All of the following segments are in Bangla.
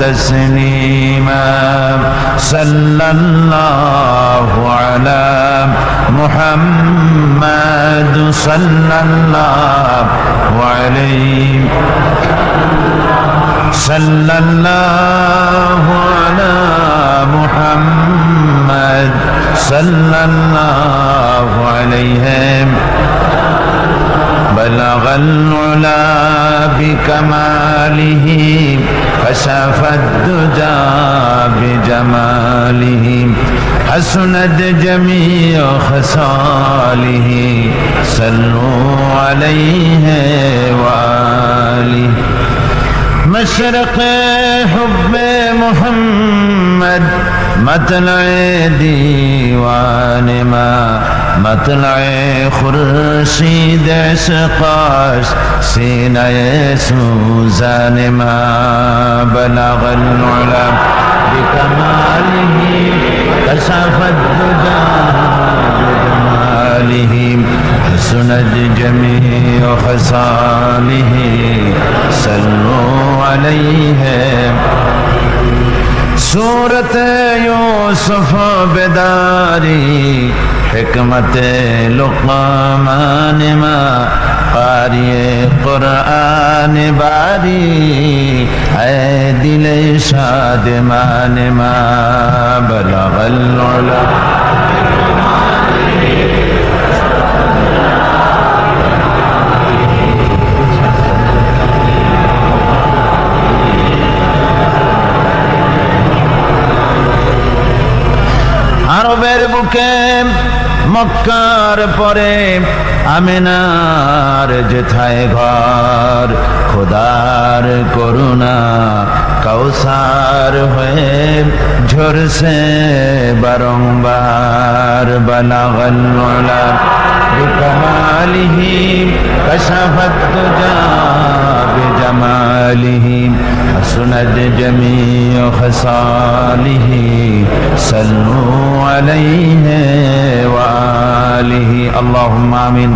تسليما صلى الله على محمد صلى الله عليه صلى الله على محمد صلى الله عليه بلغ العلا بكماله كشف الدجى بجماله حسنت جميع خصاله صلوا عليه وآله. مشرق حب محمد مطلع ديوان ما مطلع خورشید سينا يسو زاني ما بلغ العلم. بكماله كشف الدجا بجماله حسنت جميع خصاله صلوا عليه سورة يوسف بداري حکمت لقمان ما قاری قرآن باری اے دل شادمان ما بلغ العلا عربের বুকে মক্কার পরে আমিনার যেথায় ঘর। খোদার করুণা কৌসার হয়ে ঝরছে বারংবার। বালাগল্লা বিকমালিহি, কশফত জা বিজমালিহি। حسنت جميع خصاله صلوا عليه وآله اللهم آمين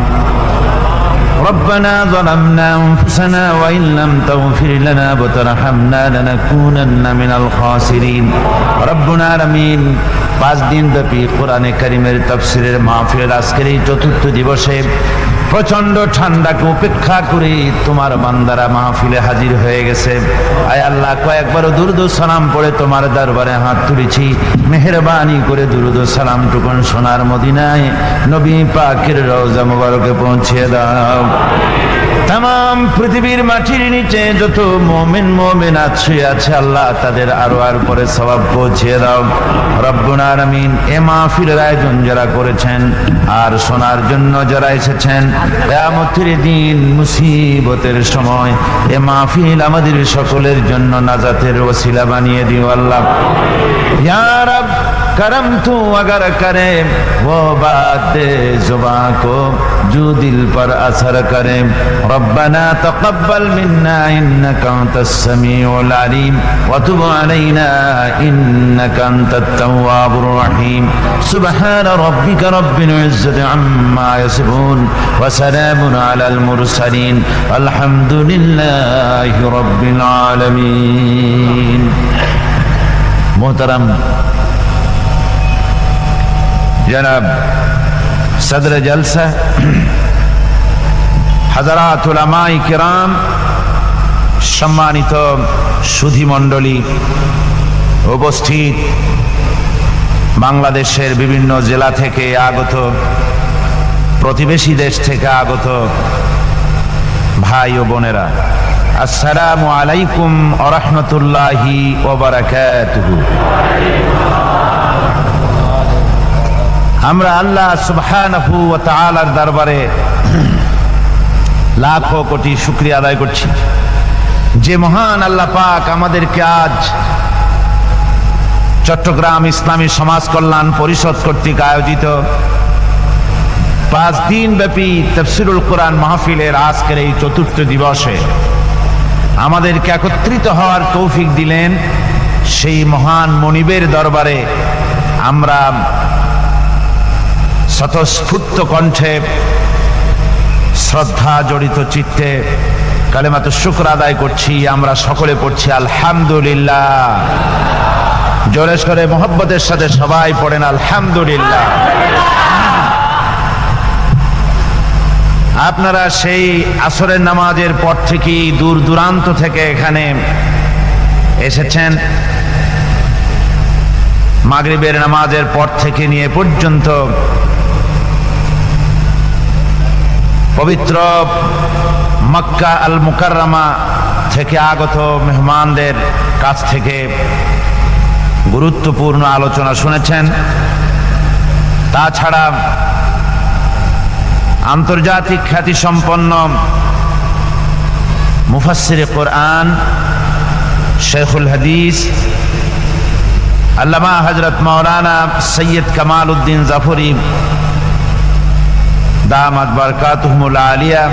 ربنا ظلمنا أنفسنا وإن لم تغفر لنا وترحمنا لنكونن من الخاسرين ربنا العالمين পাঁচ দিন ব্যাপী কোরআনে করিমের তফসিরের মাহফিলের আজকের এই চতুর্থ দিবসে প্রচণ্ড ঠান্ডাকে উপেক্ষা করে তোমার বান্দারা মাহফিলে হাজির হয়ে গেছে। আয় আল্লাহ কয়েকবার দুরুদ সালাম পড়ে তোমার দরবারে হাত তুলেছি। মেহরবানি করে দুরুদ সালাম টুকুন সোনার মদিনায় নবী পাকের রওজা মুবারকে পৌঁছে দাও। তাম পৃথিবীর মাটির নিচে যত মোমেন মোমেন আছে আছে, আল্লাহ তাদের আরও আর পরে সবাব পৌঁছিয়ে দাও। রব্বুল আলামিন এ মাহফিলের আয়োজন যারা করেছেন আর শোনার জন্য যারা এসেছেন দিন মুসিবতের সময় এ মাহফিল আমাদের সকলের জন্য নাজাতের ওসিলা বানিয়ে দিও আল্লাহ। ইয়া রাব करम तू अगर करे वो बात दे जुबा को जो दिल पर असर करे रब्बना तकब्बल मिन्ना इन्नका अंतस समीउल अलीम व तुब अलैना इन्नका अंतत तव्वाबुर रहीम सुबहान रब्बिका रब्बिल इज्जति अम्मा यसिफून व सलामुन अलल मुरसलीन अल्हम्दुलिल्लाहि रब्बिल आलमीन मोहतरम জনাব সদর জলসা, হাজারাত উলামাই কেরাম, সম্মানিত সুধিমণ্ডলী উপস্থিত বাংলাদেশের বিভিন্ন জেলা থেকে আগত, প্রতিবেশী দেশ থেকে আগত ভাই ও বোনেরা, আসসালামু আলাইকুম আরহামতুল্লাহি ওবরাকাতুহু আমরা আল্লাহ সুবহানাহু ওয়া তাআলার দরবারে লাখো কোটি শুক্রিয়া আদায় করছি। যে মহান আল্লাহ পাক আমাদেরকে আজ চট্টগ্রাম ইসলামী সমাজ কল্যাণ পরিষদ কর্তৃক আয়োজিত পাঁচ দিন ব্যাপী তফসিরুল কোরআন মাহফিলের আজকের এই চতুর্থ দিবসে আমাদেরকে একত্রিত হওয়ার তৌফিক দিলেন সেই মহান মনিবের দরবারে আমরা স্বতঃস্ফূর্ত কণ্ঠে শ্রদ্ধা জড়িত চিত্তে কালেমাত শুক্র আদায় করছি, আমরা সকলে পড়ছি, আলহামদুলিল্লাহ। জোরে সরে মোহব্বতের সাথে সবাই পড়েন, আলহামদুলিল্লাহ। আপনারা সেই আসরের নামাজের পর থেকেই দূর দূরান্ত থেকে এখানে এসেছেন। মাগরিবের নামাজের পর থেকে নিয়ে পর্যন্ত পবিত্র মক্কা আল মুকাররমা থেকে আগত মেহমানদের কাছ থেকে গুরুত্বপূর্ণ আলোচনা শুনেছেন। তাছাড়া আন্তর্জাতিক খ্যাতিসম্পন্ন মুফাসির কোরআন শেখুল হাদিস আল্লামা হজরত মৌলানা সৈয়দ কামাল উদ্দিন জাফরি দামাত বারকাতুহমুল আলিয়া,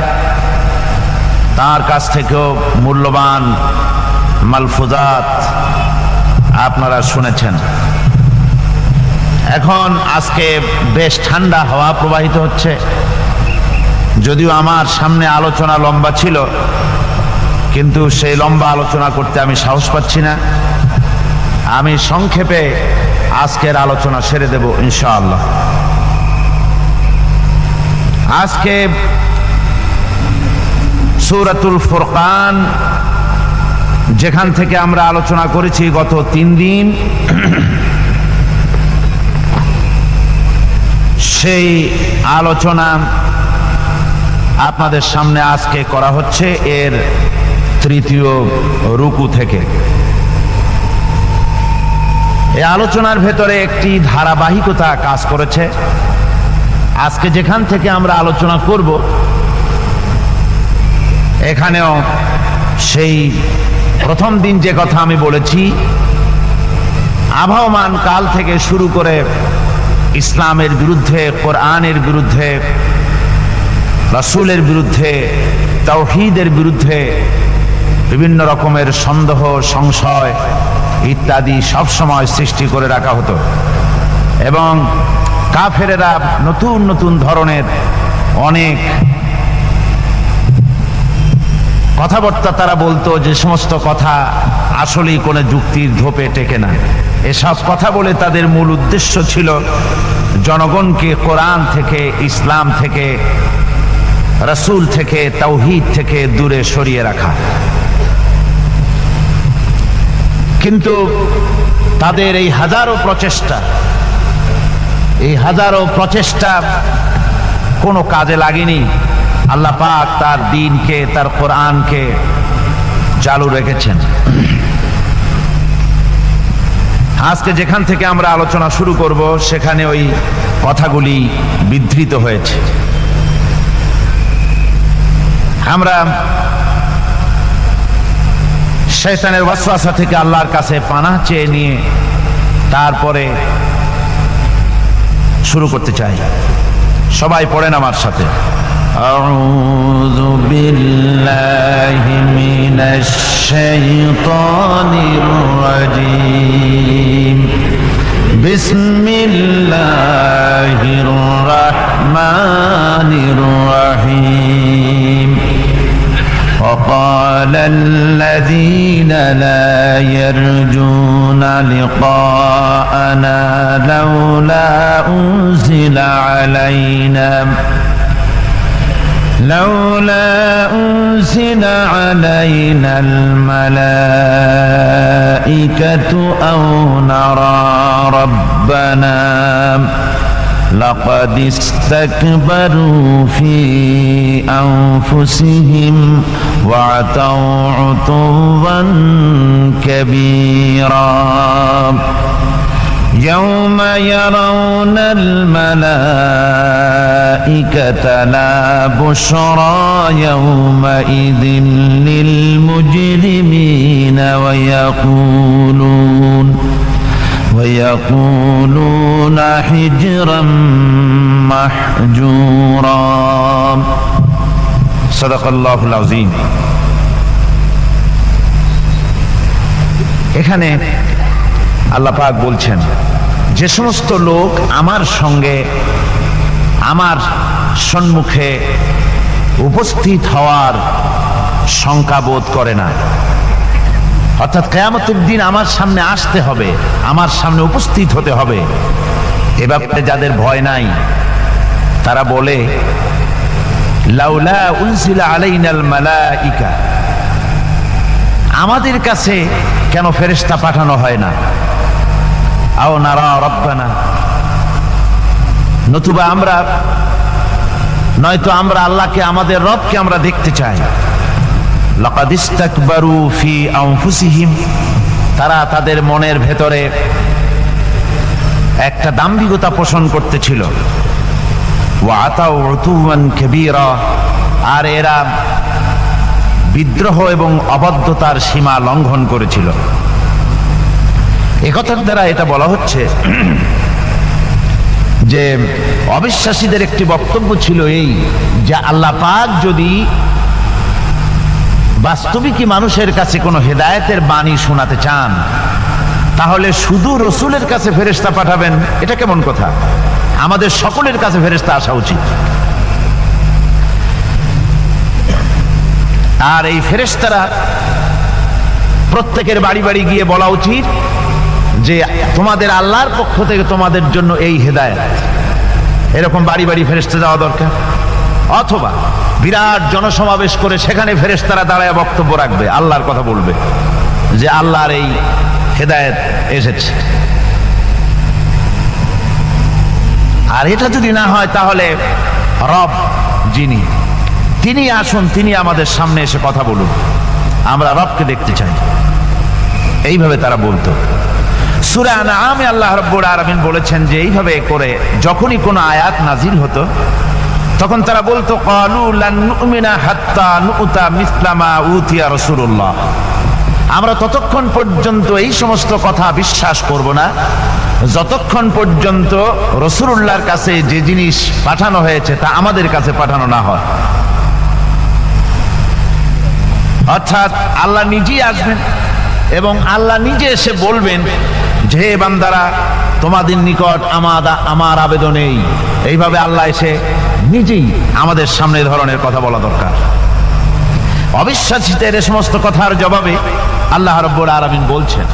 তার কাছ থেকেও মূল্যবান মালফুজাত আপনারা শুনেছেন। এখন আজকে বেশ ঠান্ডা হাওয়া প্রবাহিত হচ্ছে। যদিও আমার সামনে আলোচনা লম্বা ছিল, কিন্তু সেই লম্বা আলোচনা করতে আমি সাহস পাচ্ছি না। আমি সংক্ষেপে আজকের আলোচনা সেরে দেব ইনশাআল্লাহ। আজকে সুরাতুল ফুরকান, যেখান থেকে আমরা আলোচনা করেছি গত তিন দিন, সেই আলোচনা আপনাদের সামনে আজকে করা হচ্ছে এর তৃতীয় রুকু থেকে। এই আলোচনার ভেতরে একটি ধারাবাহিকতা কাজ করেছে। আজকে যেখান থেকে আমরা আলোচনা করব, এখানেও সেই প্রথম দিন যে কথা আমি বলেছি, আবহমান কাল থেকে শুরু করে ইসলামের বিরুদ্ধে, কোরআনের বিরুদ্ধে, রাসুলের বিরুদ্ধে তৌহিদের বিরুদ্ধে বিভিন্ন রকমের সন্দেহ, সংশয় ইত্যাদি সবসময় সৃষ্টি করে রাখা হতো। এবং কাফেরেরা নতুন নতুন ধরনের অনেক কথাবার্তা তারা বলতো যে সমস্ত কথা আসলেই কোনো যুক্তির ধোপে টেকে না। এসব কথা বলে তাদের মূল উদ্দেশ্য ছিল জনগণকে কোরআন থেকে, ইসলাম থেকে, রসুল থেকে তৌহিদ থেকে দূরে সরিয়ে রাখা। কিন্তু তাদের এই হাজারো প্রচেষ্টা এই হাজারো প্রচেষ্টা কোনো কাজে লাগেনি। আল্লাহ পাক তার দিনকে, তার কোরআনকে চালু রেখেছেন। আজকে যেখান থেকে আমরা আলোচনা শুরু করব, সেখানে ওই কথাগুলি বিধৃত হয়েছে। আমরা শয়তানের ওয়াসওয়াসা থেকে আল্লাহর কাছে পানা চেয়ে নিয়ে তারপরে শুরু করতে চাই সবাই পড়েন আমার সাথে أعوذ بالله من الشيطان الرجيم بسم الله الرحمن وقال الذين لا يرجون لقاءنا لولا أنزل علينا لولا أنزل علينا الملائكة أو نرى ربنا لقد استكبروا في أنفسهم وعتوا عتوا كبيرا. يوم يرون الملائكة لا بشرى يومئذ للمجرمين ويقولون ويقولون حجرا محجورا صدق الله العظيم এখানে আল্লাহ পাক বলছেন যে সমস্ত লোক আমার সঙ্গে আমার সম্মুখে উপস্থিত হওয়ার শঙ্কা বোধ করে না অর্থাৎ কেয়ামতের দিন আমার সামনে আসতে হবে, আমার সামনে উপস্থিত হতে হবে। এ ব্যাপারে যাদের ভয় নাই, তারা বলে আমাদের কাছে কেন ফেরেশতা পাঠানো হয় না? আও নারা রব্বানা। নতুবা আমরা, নয়তো আমরা আল্লাহকে, আমাদের রবকে আমরা দেখতে চাই। তারা তাদের মনের ভেতরে একটা দাম্ভিকতা পোষণ করতেছিল। আর এরা বিদ্রোহ এবং অবদ্ধতার সীমা লঙ্ঘন করেছিল। একথার দ্বারা এটা বলা হচ্ছে যে অবিশ্বাসীদের একটি বক্তব্য ছিল এই যে আল্লাহ পাক যদি বাস্তবিকই মানুষের কাছে কোনো হেদায়েতের বাণী শোনাতে চান? তাহলে শুধু রসুলের কাছে ফেরেস্তা পাঠাবেন, এটা কেমন কথা? আমাদের সকলের কাছে ফেরেস্তা আসা উচিত। আর এই ফেরেস্তারা প্রত্যেকের বাড়ি বাড়ি গিয়ে বলা উচিত যে তোমাদের আল্লাহর পক্ষ থেকে তোমাদের জন্য এই হেদায়েত। এরকম বাড়ি বাড়ি ফেরেস্তে যাওয়া দরকার। অথবা বিরাট জনসমাবেশ করে সেখানে ফেরেস তারা দাঁড়ায় বক্তব্য রাখবে, আল্লাহর কথা বলবে, যে আল্লাহর এই হেদায়েত এসেছে। আর এটা যদি না হয়, তাহলে রব যিনি, তিনি আসুন, তিনি আমাদের সামনে এসে কথা বলুন। আমরা রবকে দেখতে চাই। এইভাবে তারা বলতো। সুরা আনামে আল্লাহ রব্বুর আরামিন বলেছেন যে, এইভাবে করে যখনই কোনো আয়াত নাজিল হতো তখন তারা বলতো হাত্তা নুতা আমরা ততক্ষণ পর্যন্ত এই সমস্ত কথা বিশ্বাস করব না। যতক্ষণ পর্যন্ত রসুল্লাহর কাছে যে জিনিস পাঠানো হয়েছে তা আমাদের কাছে পাঠানো না হয়। অর্থাৎ আল্লাহ নিজেই আসবেন এবং আল্লাহ নিজে এসে বলবেন যে বান্দারা তোমাদের নিকট আমার আমার আবেদন এই এইভাবে আল্লাহ এসে নিজেই আমাদের সামনে এ ধরনের কথা বলা দরকার অবিশ্বাসীদের এ সমস্ত কথার জবাবে আল্লাহ রব্বুল আলামিন বলছেন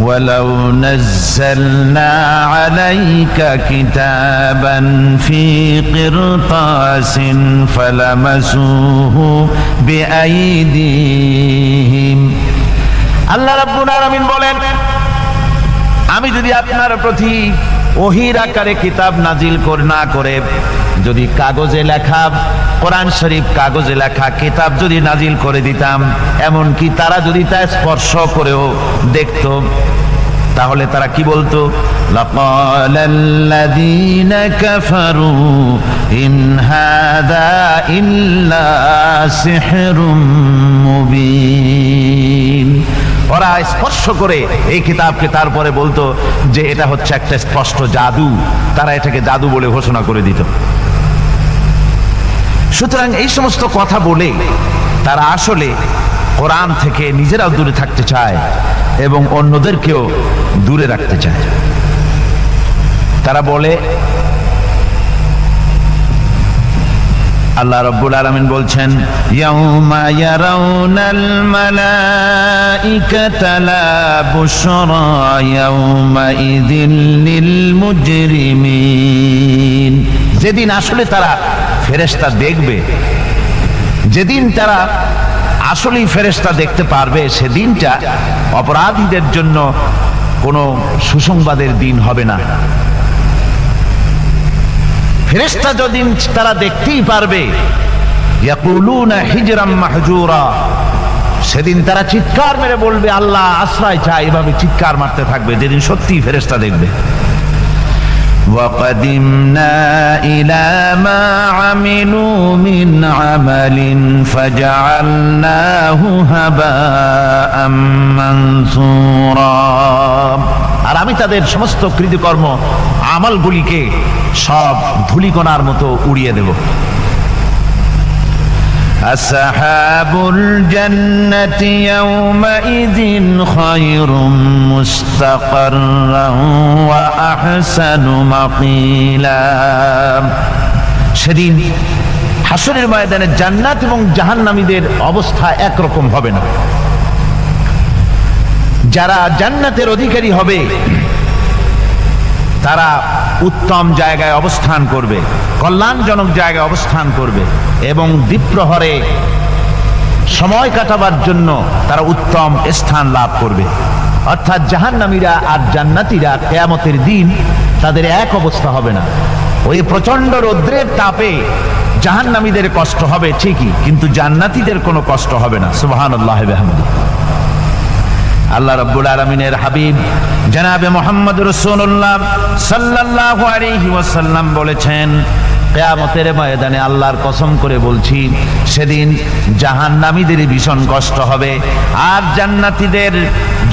ولو نزلنا عليك كتابا في قرطاس فلمسوه بأيديهم আল্লাহ রাব্বুল আলামিন বলেন আমি যদি আপনার প্রতি ওহির আকারে কিতাব নাজিল কর না করে, যদি কাগজে লেখা, কোরআন শরীফ কাগজে লেখা কিতাব যদি নাজিল করে দিতাম, এমনকি তারা যদি তা স্পর্শ করেও দেখত, তাহলে তারা কি বলতো? ইল্লা ওরা স্পর্শ করে এই কিতাবকে তারপরে বলতো যে এটা হচ্ছে একটা স্পষ্ট জাদু। তারা এটাকে জাদু বলে ঘোষণা করে দিত। সুতরাং এই সমস্ত কথা বলে তারা আসলে কোরআন থেকে নিজেরাও দূরে থাকতে চায় এবং অন্যদেরকেও দূরে রাখতে চায়। তারা বলে আল্লাহ রব্বুল আলামিন বলছেন যেদিন আসলে তারা ফেরেশতা দেখবে, যেদিন তারা আসলেই ফেরেশতা দেখতে পারবে, সেদিনটা অপরাধীদের জন্য কোনো সুসংবাদের দিন হবে না। ফেরেশতা যদিন তারা দেখতেই পারবে ইয়াকুলুনা হিজরাম মাহজুরা সেদিন তারা চিৎকার মেরে বলবে আল্লাহ আশ্রয় চাই এভাবে চিৎকার মারতে থাকবে যেদিন সত্যি ফেরেশতা দেখবে وقدمنا إلى ما عملوا من عمل فجعلناه هباء منثورا আর আমি তাদের সমস্ত কৃতকর্ম আমলগুলিকে সব ধুলিকণার মতো উড়িয়ে দেব أصحاب الجنة يومئذ خير مستقرا وأحسن مقيلا সেদিন হাসরের ময়দানে জান্নাত এবং জাহান্নামীদের অবস্থা একরকম হবে না যারা জান্নাতের অধিকারী হবে, তারা উত্তম জায়গায় অবস্থান করবে, কল্যাণজনক জায়গায় অবস্থান করবে এবং দ্বীপ্রহরে সময় কাটাবার জন্য তারা উত্তম স্থান লাভ করবে। অর্থাৎ জাহান্নামীরা আর জান্নাতীরা কেয়ামতের দিন তাদের এক অবস্থা হবে না। ওই প্রচণ্ড রৌদ্রের তাপে জাহান্নামীদের কষ্ট হবে ঠিকই, কিন্তু জান্নাতীদের কোনো কষ্ট হবে না। সুবাহান আল্লাহ আল্লাহ রব্বুল আলমিনের হাবিব জনাবে মোহাম্মদ রসুল্লাহ সাল্লাহ আলাইহি ওয়াসাল্লাম বলেছেন, কেয়ামতের ময়দানে আল্লাহর কসম করে বলছি, সেদিন জাহান জাহান্নামীদের ভীষণ কষ্ট হবে আর জান্নাতীদের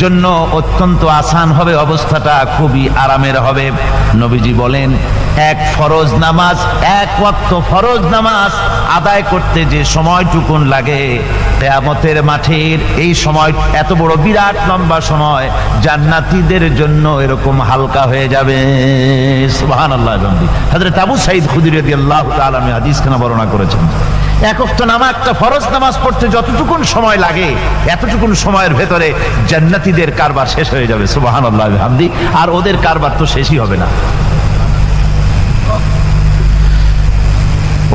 জন্য অত্যন্ত আসান হবে অবস্থাটা খুবই আরামের হবে। নবীজি বলেন এক ফরজ নামাজ, এক ওয়াক্ত ফরজ নামাজ আদায় করতে যে সময়টুকুন লাগে, কেয়ামতের মাঠের এই সময় এত বড় বিরাট লম্বা সময় জান্নাতীদের জন্য এরকম হালকা হয়ে যাবে। সুবহান আল্লাহ হাজরত আবু সাইদ খুদির আল্লাহ আলমী হাদিস খানা বর্ণনা করেছেন। একক্ত নামা একটা ফরজ নামাজ পড়তে যতটুকুন সময় লাগে, এতটুকুন সময়ের ভেতরে জান্নাতীদের কারবার শেষ হয়ে যাবে। সুবাহান আল্লাহ হামদি আর ওদের কারবার তো শেষই হবে না।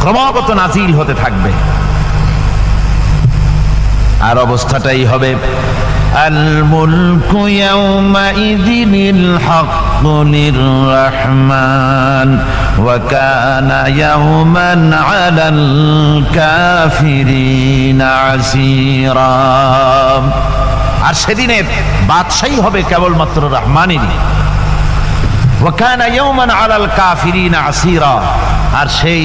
ক্রমাগত নাজিল হতে থাকবে আর অবস্থাটাই হবে الملك يومئذ الحق للرحمن وكان يوما على الكافرين عسيرا আর সেদিনের বাদশাহী হবে কেবলমাত্র রহমানেরই ওয়াকানা ইয়াওমান আলাল কাফিরিন আসিরা আর সেই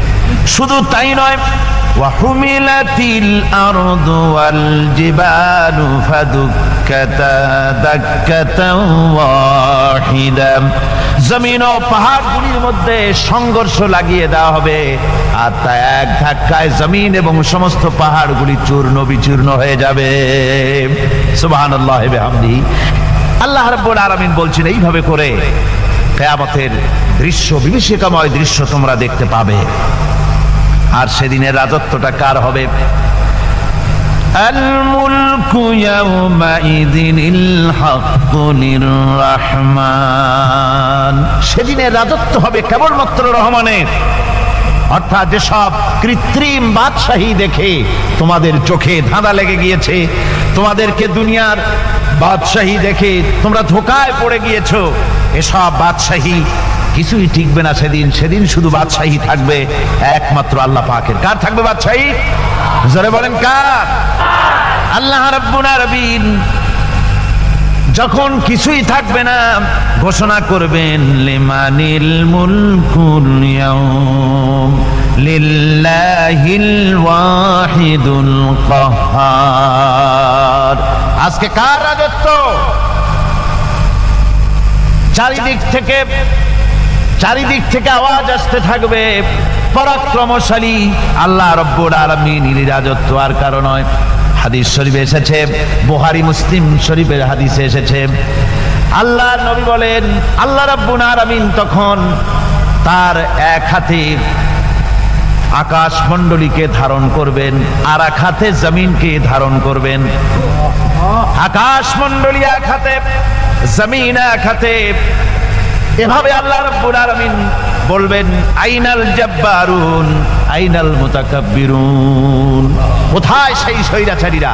শুধু তাই নয়, ওয়াহুমিলাতিল আরদু ওয়াল জমিন ও পাহাড়গুলির মধ্যে সংঘর্ষ লাগিয়ে দেওয়া হবে, আর তা এক ধাক্কায় জমিন এবং সমস্ত পাহাড়গুলি চূর্ণ বিচূর্ণ হয়ে যাবে। সুবাহ বিহামদিহি আল্লাহ রাব্বুল আলামিন বলছেন, এইভাবে করে কেয়ামতের দৃশ্য বিভীষিকাময় দৃশ্য তোমরা দেখতে পাবে আর সেদিনের রাজত্বটা কার হবে الملك يومئذ الحق للرحمن সেদিনের রাজত্ব হবে কেবলমাত্র রহমানের অর্থাৎ যেসব কৃত্রিম বাদশাহী দেখে তোমাদের চোখে ধাঁধা লেগে গিয়েছে তোমাদেরকে দুনিয়ার বাদশাহী দেখে তোমরা ধোকায় পড়ে গিয়েছ। এসব বাদশাহী কিছুই টিকবে না সেদিন। সেদিন শুধু বাদশাহী থাকবে, একমাত্র আল্লাহ পাকের। কার থাকবে বাদশাহী? জোরে বলেন কার? আল্লাহ রাব্বুল আলামিন যখন কিছুই থাকবে না ঘোষণা করবেন, লিমানিল মুলকুল ইয়াউম, লিল্লাহিল ওয়াহিদুল কাহ্হার আজকে কার রাজত্ব? চারিদিক থেকে চারিদিক থেকে আওয়াজ আসতে থাকবে, পরাক্রমশালী আল্লাহ রব্বুর আলমিন। রাজত্ব আর কারণ নয়। হাদিস শরীফে এসেছে, বুহারি মুসলিম শরীফের হাদিসে এসেছে আল্লাহ নবী বলেন, আল্লাহ রব্বুল আলমিন তখন তার এক হাতে আকাশ মণ্ডলীকে ধারণ করবেন, আর এক হাতে জমিনকে ধারণ করবেন। আকাশ মণ্ডলী এক হাতে, জমিন এক হাতে। এভাবে আল্লাহ রাব্বুল আলামিন বলবেন, আইনাল জাব্বারুন, আইনাল মুতাকাব্বিরুন। কোথায় সেই স্বৈরাচারীরা?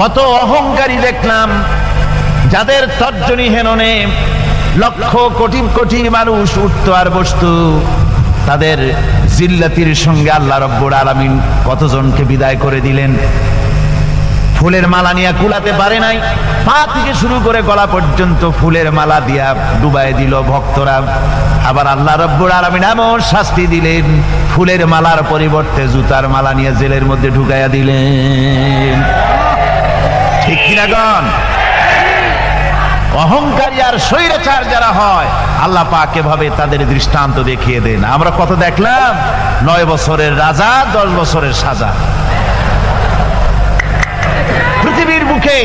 কত অহংকারী দেখলাম, যাদের তর্জনী হেননে লক্ষ কোটি কোটি মানুষ উঠত আর বসত। তাদের জিল্লাতির সঙ্গে আল্লাহ রব্বুর আলামিন কতজনকে বিদায় করে দিলেন? ফুলের মালা নিয়ে কুলাতে পারে নাই। পা থেকে শুরু করে গলা পর্যন্ত ফুলের মালা দিয়া ডুবাই দিল ভক্তরা। আবার আল্লাহ রব্বুর আলামিন এমন শাস্তি দিলেন, ফুলের মালার পরিবর্তে জুতার মালা নিয়ে জেলের মধ্যে ঢুকাইয়া দিলেন। ঠিক কিনা গণ? অহংকারী আর স্বৈরাচার যারা হয়, আল্লাহ পাক এভাবে তাদের দৃষ্টান্ত দেখিয়ে দেন। আমরা কত দেখলাম? নয় বছরের রাজা, দশ বছরের সাজা। পৃথিবীর বুকে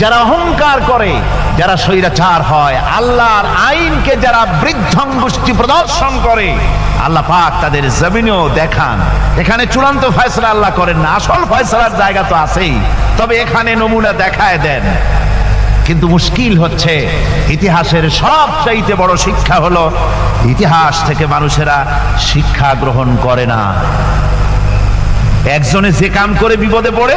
যারা অহংকার করে, যারা স্বৈরাচার হয়, আল্লাহর আইনকে যারা বৃদ্ধঙ্গুষ্টি প্রদর্শন করে, আল্লাহ পাক তাদের জমিনেও দেখান। এখানে চূড়ান্ত ফয়সলা আল্লাহ করেন না, আসল ফয়সলার জায়গা তো আছেই, তবে এখানে নমুনা দেখায় দেন। কিন্তু মুশকিল হচ্ছে, ইতিহাসের সব চাইতে বড় শিক্ষা হলো, ইতিহাস থেকে মানুষেরা শিক্ষা গ্রহণ করে না। একজনে যে কাম করে বিপদে পড়ে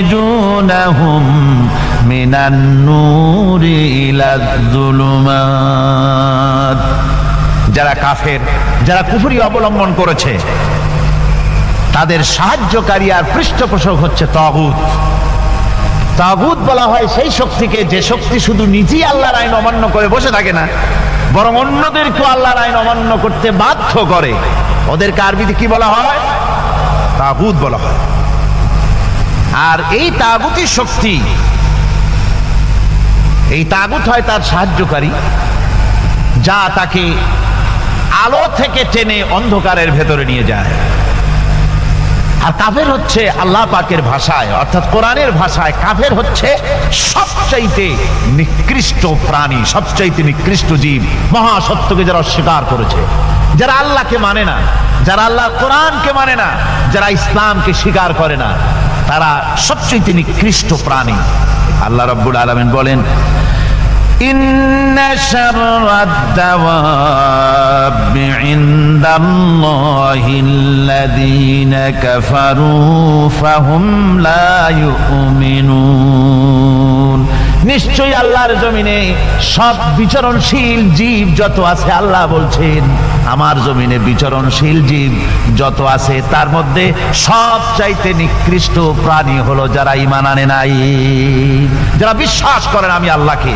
يخرجونهم من النور إلى الظلمات যারা কাফের যারা কুফরি অবলম্বন করেছে তাদের সাহায্যকারী আর পৃষ্ঠপোষক হচ্ছে তগুত তাগুত বলা হয় সেই শক্তিকে যে শক্তি শুধু নিজেই আল্লাহর আইন অমান্য করে বসে থাকে না বরং অন্যদেরকেও আল্লাহর আইন অমান্য করতে বাধ্য করে ওদেরকে আরবিতে কি বলা হয় তাগুত বলা হয়। আর এই তাগুতি শক্তি, এই তাগুত হয় তার সাহায্যকারী, যা তাকে আলো থেকে টেনে অন্ধকারের ভেতরে নিয়ে যায়। আর কাফের হচ্ছে আল্লাহ পাকের ভাষায়, অর্থাৎ কোরআনের ভাষায় কাফের হচ্ছে সবচাইতে নিকৃষ্ট প্রাণী, সবচাইতে নিকৃষ্ট জীব, মহাসত্যকে যারা অস্বীকার করেছে, যারা আল্লাহকে মানে না। যারা আল্লাহ কোরআনকে মানে না, যারা ইসলামকে স্বীকার করে না, তারা সবচেয়ে তিনি নিকৃষ্ট প্রাণী। আল্লাহ রব্বুল আলমিন বলেন কাফারু ফাহুম লা ইউমিনুন। নিশ্চয়ই আল্লাহর জমিনে সব বিচরণশীল জীব যত আছে, আল্লাহ বলছেন, আমার জমিনে বিচরণশীল জীব যত আছে, তার মধ্যে সব চাইতে নিকৃষ্ট প্রাণী হলো যারা ইমান আনে নাই। যারা বিশ্বাস করেন আমি আল্লাহকে,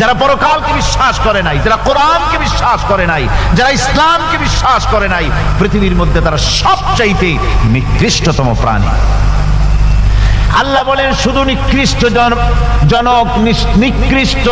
যারা পরকালকে বিশ্বাস করে নাই, যারা কোরআনকে বিশ্বাস করে নাই, যারা ইসলামকে বিশ্বাস করে নাই, পৃথিবীর মধ্যে তারা সবচাইতে নিকৃষ্টতম প্রাণী। আল্লাহ বলেন শুধু নিকৃষ্ট জন- জনক নিকৃষ্ট